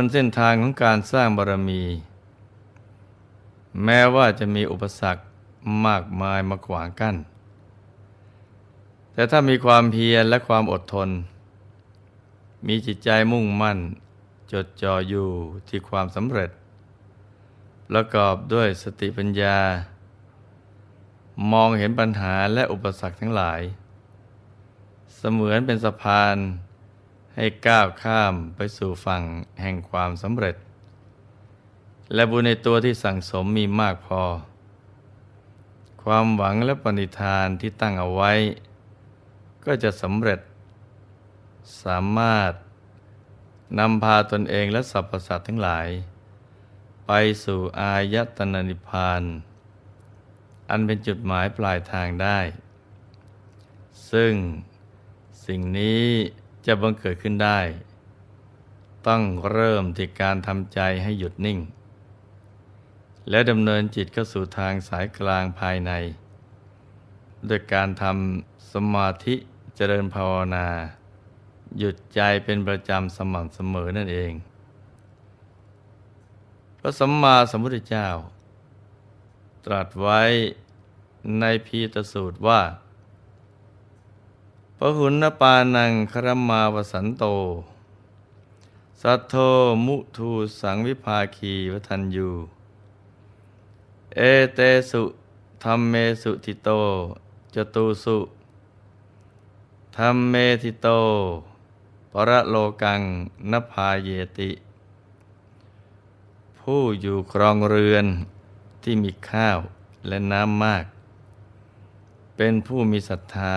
บนเส้นทางของการสร้างบารมี แม้ว่าจะมีอุปสรรคมากมายมาขวางกั้น แต่ถ้ามีความเพียรและความอดทน มีจิตใจมุ่งมั่น จดจ่ออยู่ที่ความสำเร็จ ประกอบด้วยสติปัญญา มองเห็นปัญหาและอุปสรรคทั้งหลาย เสมือนเป็นสะพาน ให้ก้าวข้ามไปสู่ฝั่งแห่งความสำเร็จ และบุญในตัวที่สั่งสมมีมากพอ ความหวังและปณิธานที่ตั้งเอาไว้ ก็จะสำเร็จ สามารถนำพาตนเองและสรรพสัตว์ทั้งหลาย ไปสู่อายตนะนิพพาน อันเป็นจุดหมายปลายทางได้ ซึ่งสิ่งนี้ จะบังเกิดขึ้นได้ ต้องเริ่มที่การทำใจให้หยุดนิ่ง และดำเนินจิตเข้าสู่ทางสายกลางภายใน โดยการทำสมาธิเจริญภาวนา หยุดใจเป็นประจำสม่ำเสมอนั่นเอง พระสัมมาสัมพุทธเจ้า ตรัสไว้ในพีตสูตรว่า พระหุนปานังครมาวสันโต สัทโธมุทูสังวิภาคีวทันยู เอเตสุธรรมเมสุทิโต จตูสุธรรมเมทิโต ปรโลกังนภาเยติ ผู้อยู่ครองเรือนที่มีข้าวและน้ำมาก เป็นผู้มีศรัทธา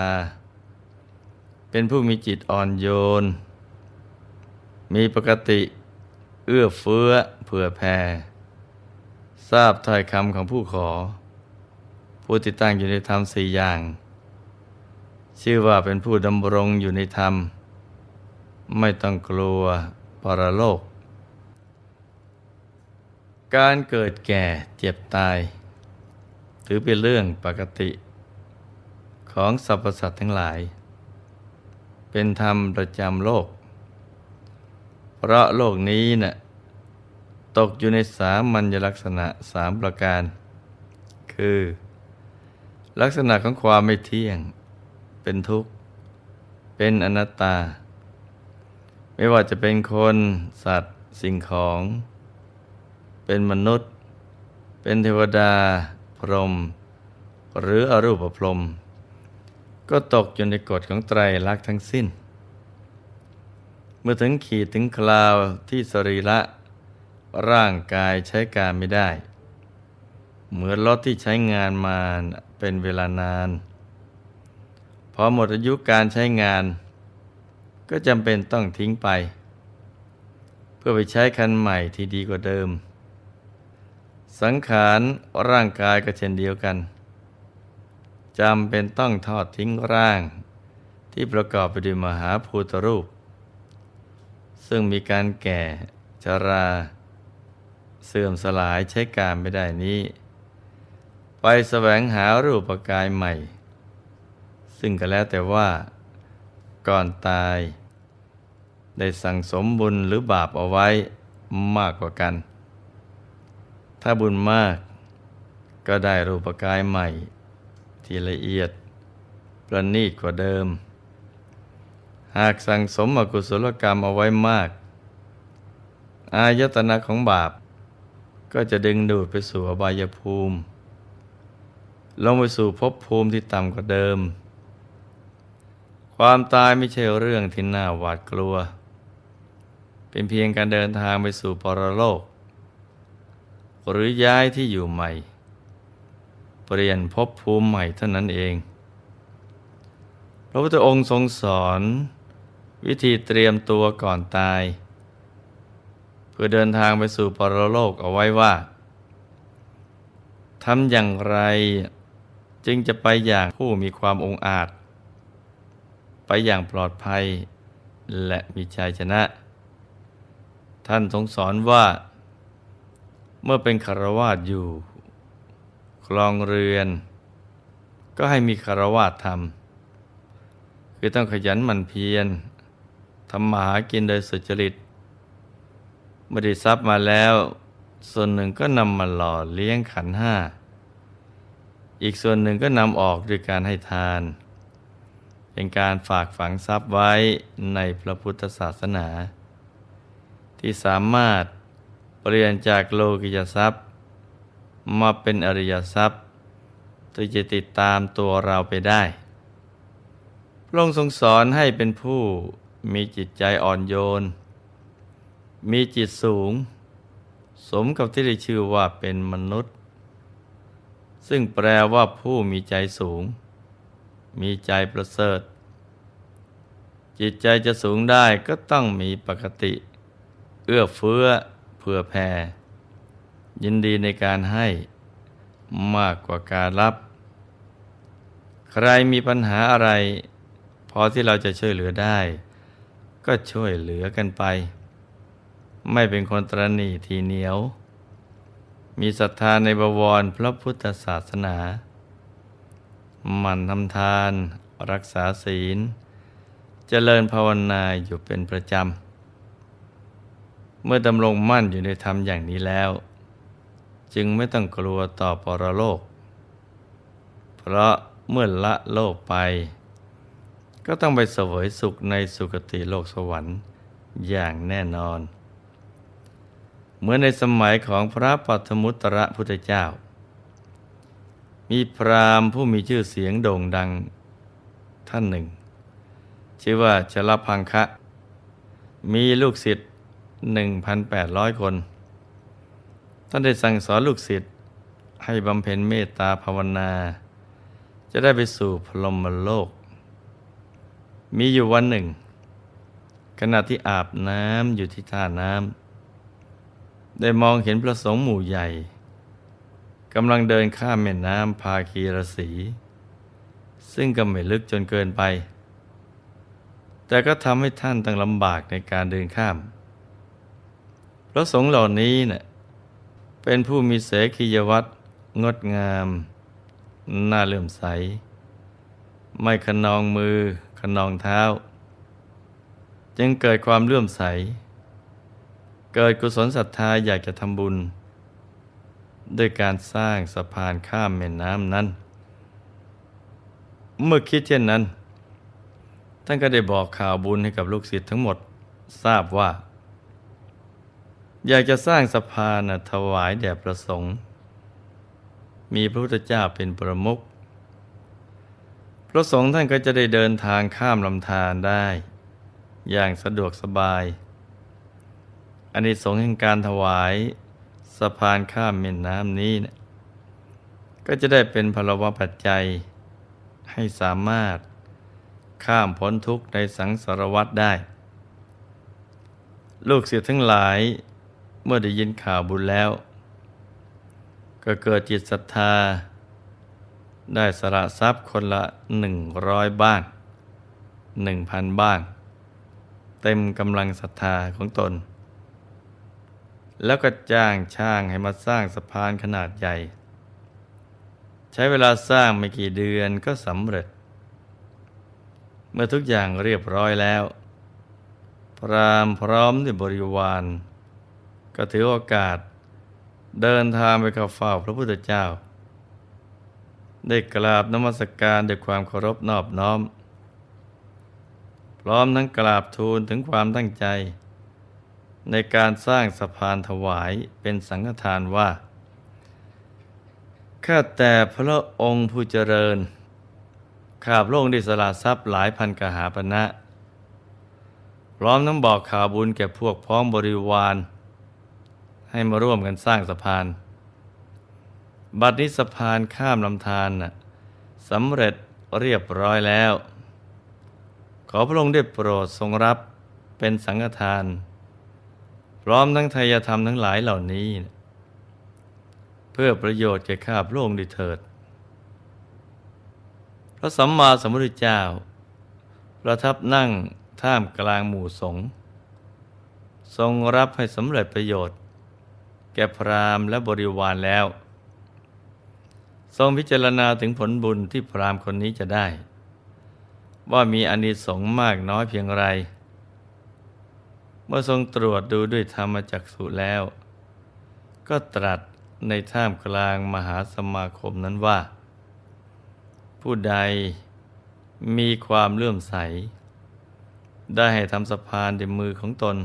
เป็นผู้มีจิตอ่อนโยน มีปกติเอื้อเฟื้อเผื่อแผ่ ทราบถ้อยคำของผู้ขอ ผู้ติดตั้งอยู่ในธรรมสี่อย่าง ชื่อว่าเป็นผู้ดำรงอยู่ในธรรม ไม่ต้องกลัวปรโลก การเกิดแก่เจ็บตาย ถือเป็นเรื่องปกติ ของสรรพสัตว์ทั้งหลาย เป็นธรรมประจำโลก เพราะโลกนี้นะ่ะตกอยู่ในสามัญลักษณะสามประการ คือ ลักษณะของความไม่เที่ยง เป็นทุกข์ เป็นอนัตตา ไม่ว่าจะเป็นคนสัตว์ สิ่งของ เป็นมนุษย์ เป็นเทวดา พรหมหรืออรูปพรหม ก็ตกอยู่ในกฎของไตรลักษณ์ทั้งสิ้น เมื่อถึงขีดถึงคราวที่สรีระ ร่างกายใช้การไม่ได้ เหมือนรถที่ใช้งานมาเป็นเวลานาน พอหมดอายุการใช้งาน ก็จำเป็นต้องทิ้งไป เพื่อไปใช้คันใหม่ที่ดีกว่าเดิม สังขารร่างกายก็เช่นเดียวกัน จำเป็นต้องทอดทิ้งร่าง ที่ประกอบไปด้วยมหาภูตรูป ซึ่งมีการแก่ชรา เสื่อมสลายใช้การไม่ได้นี้ ไปแสวงหารูปกายใหม่ ซึ่งก็แล้วแต่ว่า ก่อนตาย ได้สั่งสมบุญหรือบาปเอาไว้มากกว่ากัน ถ้าบุญมากก็ได้รูปกายใหม่ ที่ละเอียด ประณีตกว่าเดิม หากสั่งสมอกุศลกรรมเอาไว้มาก อายตนะของบาป ก็จะดึงดูดไปสู่อบายภูมิ ลงไปสู่ภพภูมิที่ต่ำกว่าเดิม ความตายไม่ใช่เรื่องที่น่าหวาดกลัว เป็นเพียงการเดินทางไปสู่ปรโลก หรือย้ายที่อยู่ใหม่ เปลี่ยนภพภูมิใหม่เท่านั้นเอง พระพุทธองค์ทรงสอน วิธีเตรียมตัวก่อนตาย เพื่อเดินทางไปสู่ปรโลกเอาไว้ว่าทำอย่างไรจึงจะไปอย่างผู้มีความองอาจ ไปอย่างปลอดภัย และมีชัยชนะ ท่านทรงสอนว่า เมื่อเป็นคารวาสอยู่ ลองเรือน ก็ให้มีคารวาสทำคือต้องขยันหมั่นเพียรทำมาหากินโดยสุจริตมื่อได้ทรัพย์มาแล้ว ส่วนหนึ่งก็นำมาหล่อเลี้ยงขันห้า อีกส่วนหนึ่งก็นำออกด้วยการให้ทาน เป็นการฝากฝังทรัพย์ไว้ในพระพุทธศาสนา ที่สามารถเปลี่ยนจากโลกิยทรัพย์ มาเป็นอริยทรัพย์ที่จะติดตามตัวเราไปได้ พระองค์ทรงสอนให้เป็นผู้มีจิตใจอ่อนโยน มีจิตสูง สมกับที่ได้ชื่อว่าเป็นมนุษย์ ซึ่งแปลว่าผู้มีใจสูง มีใจประเสริฐ จิตใจจะสูงได้ก็ต้องมีปกติ เอื้อเฟื้อเผื่อแผ่ ยินดีในการให้มากกว่าการรับ ใครมีปัญหาอะไร พอที่เราจะช่วยเหลือได้ ก็ช่วยเหลือกันไป ไม่เป็นคนตรณีทีเหนียว มีศรัทธาในบวรพระพุทธศาสนา หมั่นทำทานรักษาศีลเจริญภาวนาอยู่เป็นประจำ เมื่อดำรงมั่นอยู่ในธรรมอย่างนี้แล้ว จึงไม่ต้องกลัวต่อปรโลก เพราะเมื่อละโลกไป ก็ต้องไปเสวยสุขในสุคติโลกสวรรค์อย่างแน่นอน เหมือนในสมัยของพระปัทมุตระพุทธเจ้า มีพราหมณ์ผู้มีชื่อเสียงโด่งดังท่านหนึ่ง ชื่อว่าชลพังคะ มีลูกศิษย์ 1,800 คน ท่านได้สั่งสอนลูกศิษย์ให้บำเพ็ญเมตตาภาวนา จะได้ไปสู่พรหมโลก มีอยู่วันหนึ่ง ขณะที่อาบน้ำอยู่ที่ท่าน้ำได้มองเห็นพระสงฆ์หมู่ใหญ่กำลังเดินข้ามแม่น้ำพาคีรสี ซึ่งก็ไม่ลึกจนเกินไป แต่ก็ทำให้ท่านต้องลำบากในการเดินข้ามพระสงฆ์เหล่านี้เนะ่ย เป็นผู้มีเสขียวัตรงดงาม น่าเลื่อมใส ไม่ขนองมือขนองเท้า จึงเกิดความเลื่อมใส เกิดกุศลศรัทธาอยากจะทำบุญ ด้วยการสร้างสะพานข้ามแม่น้ำนั้น เมื่อคิดเช่นนั้น ท่านก็ได้บอกข่าวบุญให้กับลูกศิษย์ทั้งหมดทราบว่า อยากจะสร้างสะพานถวายแด่ประสงค์ มีพระพุทธเจ้าเป็นประมุขพระสงฆ์ท่านก็จะได้เดินทางข้ามลำธารได้ อย่างสะดวกสบายอันนี้สงส์แห่งการถวายสะพานข้ามแม่น้ำนี้นะก็จะได้เป็นพลวปัจจัย ให้สามารถข้ามพ้นทุกข์ในสังสารวัฏได้ ลูกศิษย์ทั้งหลาย เมื่อได้ยินข่าวบุญแล้ว ก็เกิดจิตศรัทธา ได้สละทรัพย์คนละหนึ่งร้อยบ้างหนึ่งพันบ้างเต็มกำลังศรัทธาของตน แล้วก็จ้างช่างให้มาสร้างสะพานขนาดใหญ่ ใช้เวลาสร้างไม่กี่เดือนก็สำเร็จ เมื่อทุกอย่างเรียบร้อยแล้ว พรามพร้อมด้วยบริวาร ก็ถือโอกาสเดินทางไปเข้าเฝ้าพระพุทธเจ้า ได้กราบนมัสการด้วยความเคารพนอบน้อม พร้อมทั้งกราบทูลถึงความตั้งใจ ในการสร้างสะพานถวายเป็นสังฆทานว่า ข้าแต่พระองค์ผู้เจริญ ข้าพระองค์ได้สละทรัพย์หลายพันกหาปณะพร้อมทั้งบอกข่าวบุญแก่พวกพ้องบริวาร ให้มาร่วมกันสร้างสะพาน บัดนี้สะพานข้ามลำธารน่ะสำเร็จเรียบร้อยแล้ว ขอพระองค์ได้โปรดทรงรับเป็นสังฆทาน พร้อมทั้งทายธรรมทั้งหลายเหล่านี้ เพื่อประโยชน์แก่ข้าพระองค์ด้วยเถิด พระสัมมาสัมพุทธเจ้า ประทับนั่งท่ามกลางหมู่สงฆ์ทรงรับให้สำเร็จประโยชน์ แก่พราหมณ์และบริวารแล้ว ทรงพิจารณาถึงผลบุญที่พราหมณ์คนนี้จะได้ ว่ามีอานิสงส์มากน้อยเพียงไร เมื่อทรงตรวจดูด้วยธรรมจักสุแล้ว ก็ตรัสในท่ามกลางมหาสมาคมนั้นว่า ผู้ใดมีความเลื่อมใส ได้ให้ทำสะพานด้วยมือของตน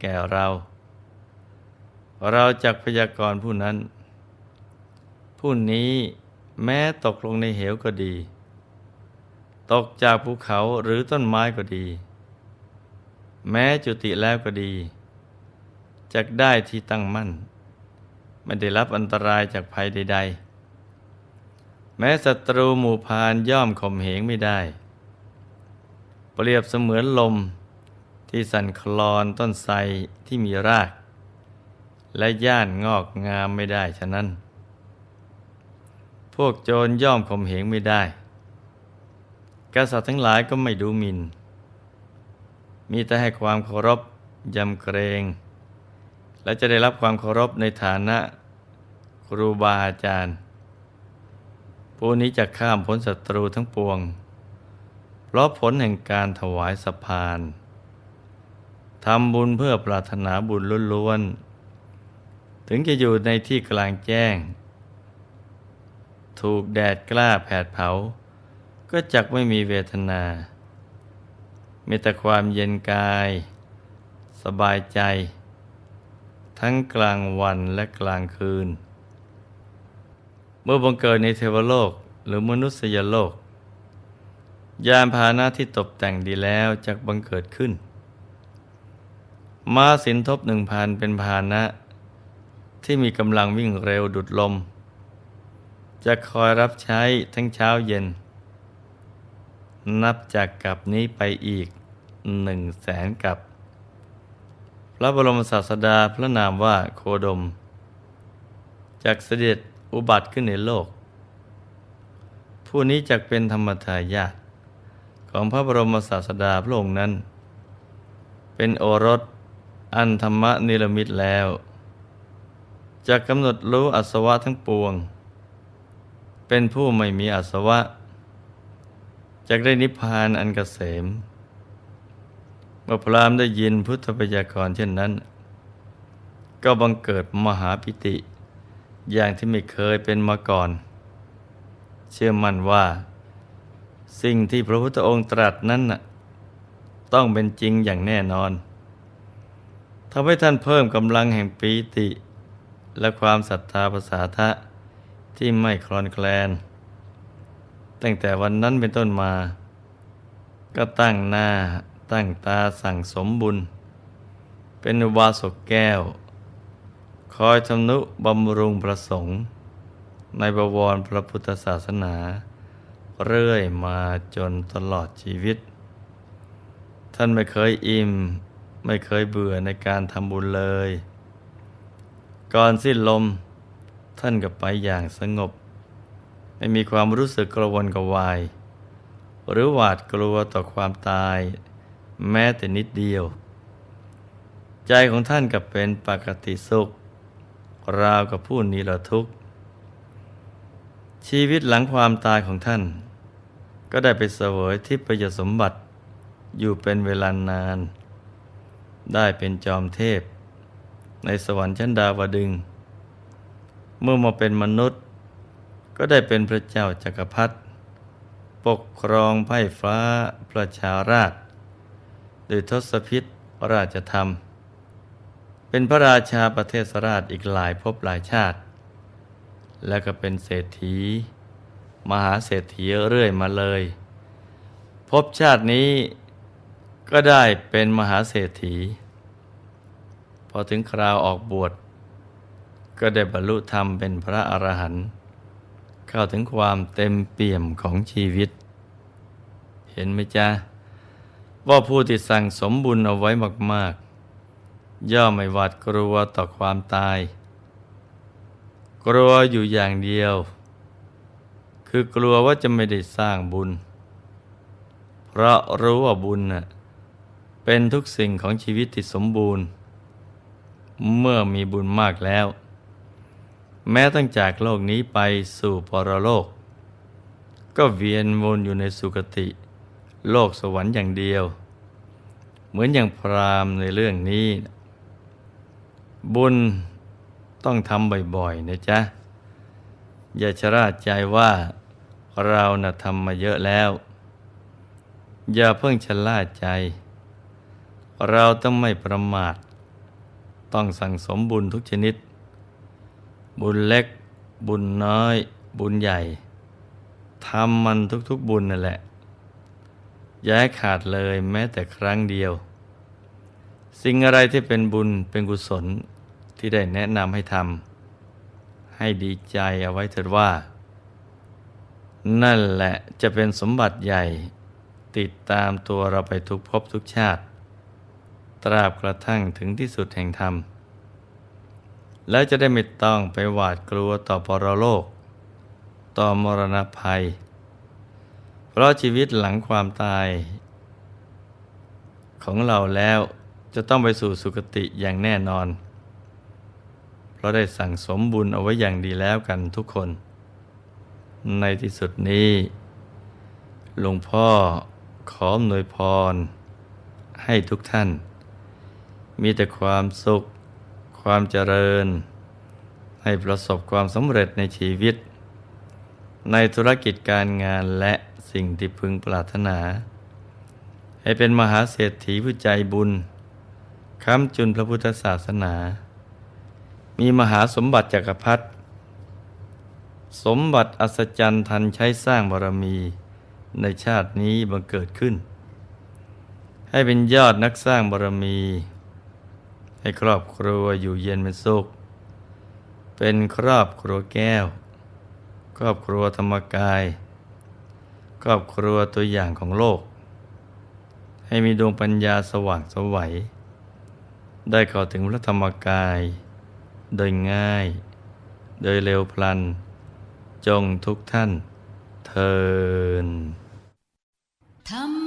แก่เรา เราจักพยากรณ์ผู้นั้น ผู้นี้แม้ตกลงในเหวก็ดี ตกจากภูเขาหรือต้นไม้ก็ดี แม้จุติแล้วก็ดีจักได้ที่ตั้งมั่น ไม่ได้รับอันตรายจากภัยใด ๆ แม้ศัตรูหมู่พานย่อมข่มเหงไม่ได้ เปรียบเสมือนลมที่สั่นคลอนต้นไทรที่มีราก และย่านงอกงามไม่ได้ฉะนั้น พวกโจรย่อมข่มเหงไม่ได้ กษัตริย์ทั้งหลายก็ไม่ดูหมิน่น มีแต่ให้ความเคารพยำเกรง และจะได้รับความเคารพในฐานะครูบาอาจารย์ผู้นี้จะข้ามพ้นศัตรูทั้งปวง เพราะผลแห่งการถวายสะพานทำบุญเพื่อปรารถนาบุญล้วนๆ ถึงจะอยู่ในที่กลางแจ้ง ถูกแดดกล้าแผดเผา ก็จักไม่มีเวทนามีแต่ความเย็นกาย สบายใจ ทั้งกลางวันและกลางคืน เมื่อบังเกิดในเทวโลกหรือมนุษยโลก ยานพาหนะที่ตกแต่งดีแล้วจักบังเกิดขึ้น ม้าสินทบหนึ่งพันเป็นพาหนะ ที่มีกำลังวิ่งเร็วดุดลม จะคอยรับใช้ทั้งเช้าเย็น นับจากกับนี้ไปอีกหนึ่งแสนกับ พระบรมศาสดาพระนามว่าโคดม จากเสด็จอุบัติขึ้นในโลก ผู้นี้จักเป็นธรรมทายาทของพระบรมศาสดาพระองค์นั้น เป็นโอรสอันธรรมนิรมิตแล้ว จะกำหนดรู้อัศวะทั้งปวง เป็นผู้ไม่มีอัศวะจากได้นิพพานอันกเกษมเมื่อพรามได้ยินพุทธพยากรณ์เช่นนั้น ก็บังเกิดมหาปิติ อย่างที่ไม่เคยเป็นมาก่อน เชื่อมั่นว่า สิ่งที่พระพุทธองค์ตรัสนั้นต้องเป็นจริงอย่างแน่นอนทำให้ท่านเพิ่มกำลังแห่งปีติ และความศรัทธาภาษาทะที่ไม่คลอนแคลน ตั้งแต่วันนั้นเป็นต้นมา ก็ตั้งหน้าตั้งตาสั่งสมบุญ เป็นอุบาสกแก้ว คอยทำนุบำรุงประสงค์ ในบวรพระพุทธศาสนา เรื่อยมาจนตลอดชีวิต ท่านไม่เคยอิ่ม ไม่เคยเบื่อในการทำบุญเลย ก่อนสิ้นลมท่านก็ไปอย่างสงบ ไม่มีความรู้สึกกระวนกระวาย หรือหวาดกลัวต่อความตาย แม้แต่นิดเดียว ใจของท่านก็เป็นปกติสุข ราวกับผู้นิรทุกข์ ชีวิตหลังความตายของท่าน ก็ได้ไปเสวยทิพยสมบัติอยู่เป็นเวลานาน ได้เป็นจอมเทพ ในสวรรค์ชั้นดาวดึง เมื่อมาเป็นมนุษย์ ก็ได้เป็นพระเจ้าจักรพรรดิปกครองไพ่ฟ้าประชาราชโดยทศพิษราชธรรม เป็นพระราชาประเทศราชอีกหลายภพหลายชาติ แล้วก็เป็นเศรษฐี มหาเศรษฐีเรื่อยมาเลยภพชาตินี้ก็ได้เป็นมหาเศรษฐี พอถึงคราวออกบวชก็ได้บรรลุธรรมเป็นพระอรหันต์เข้าถึงความเต็มเปี่ยมของชีวิต เห็นไหมจ๊ะ ว่าผู้ที่สั่งสมบุญเอาไว้มาก ๆ ย่อมไม่หวาดกลัวต่อความตาย กลัวอยู่อย่างเดียว คือกลัวว่าจะไม่ได้สร้างบุญ เพราะรู้ว่าบุญน่ะเป็นทุกสิ่งของชีวิตที่สมบูรณ์ เมื่อมีบุญมากแล้ว แม้ตั้งจากโลกนี้ไปสู่ปรโลก ก็เวียนวนอยู่ในสุคติ โลกสวรรค์อย่างเดียว เหมือนอย่างพราหมณ์ในเรื่องนี้ บุญต้องทำบ่อยๆนะจ๊ะ อย่าชะล่าใจว่าเราน่ะทำมาเยอะแล้ว อย่าเพิ่งชะล่าใจ เราต้องไม่ประมาท ต้องสั่งสมบุญทุกชนิด บุญเล็ก บุญน้อย บุญใหญ่ทำมันทุกๆบุญนั่นแหละย่าให้ขาดเลยแม้แต่ครั้งเดียว สิ่งอะไรที่เป็นบุญเป็นกุศลที่ได้แนะนำให้ทำให้ดีใจเอาไว้เถิดว่า นั่นแหละจะเป็นสมบัติใหญ่ติดตามตัวเราไปทุกภพทุกชาติ ตราบกระทั่งถึงที่สุดแห่งธรรม แล้วจะได้ไม่ต้องไปหวาดกลัวต่อปรโลก ต่อมรณภัย เพราะชีวิตหลังความตาย ของเราแล้วจะต้องไปสู่สุคติอย่างแน่นอน เพราะได้สั่งสมบุญเอาไว้อย่างดีแล้วกันทุกคน ในที่สุดนี้หลวงพ่อขออำนวยพร ให้ทุกท่าน มีแต่ความสุข ความเจริญ ให้ประสบความสำเร็จในชีวิต ในธุรกิจการงานและสิ่งที่พึงปรารถนา ให้เป็นมหาเศรษฐีผู้ใจบุญค้ำจุนพระพุทธศาสนา มีมหาสมบัติจักรพรรดิสมบัติอัศจรรย์ทันใช้สร้างบารมีในชาตินี้บังเกิดขึ้น ให้เป็นยอดนักสร้างบารมี ให้ครอบครัวอยู่เย็นเป็นสุข เป็นครอบครัวแก้ว ครอบครัวธรรมกาย ครอบครัวตัวอย่างของโลก ให้มีดวงปัญญาสว่างสวัย ได้เข้าถึงพระธรรมกาย โดยง่าย โดยเร็วพลัน จงทุกท่านเทินธรรม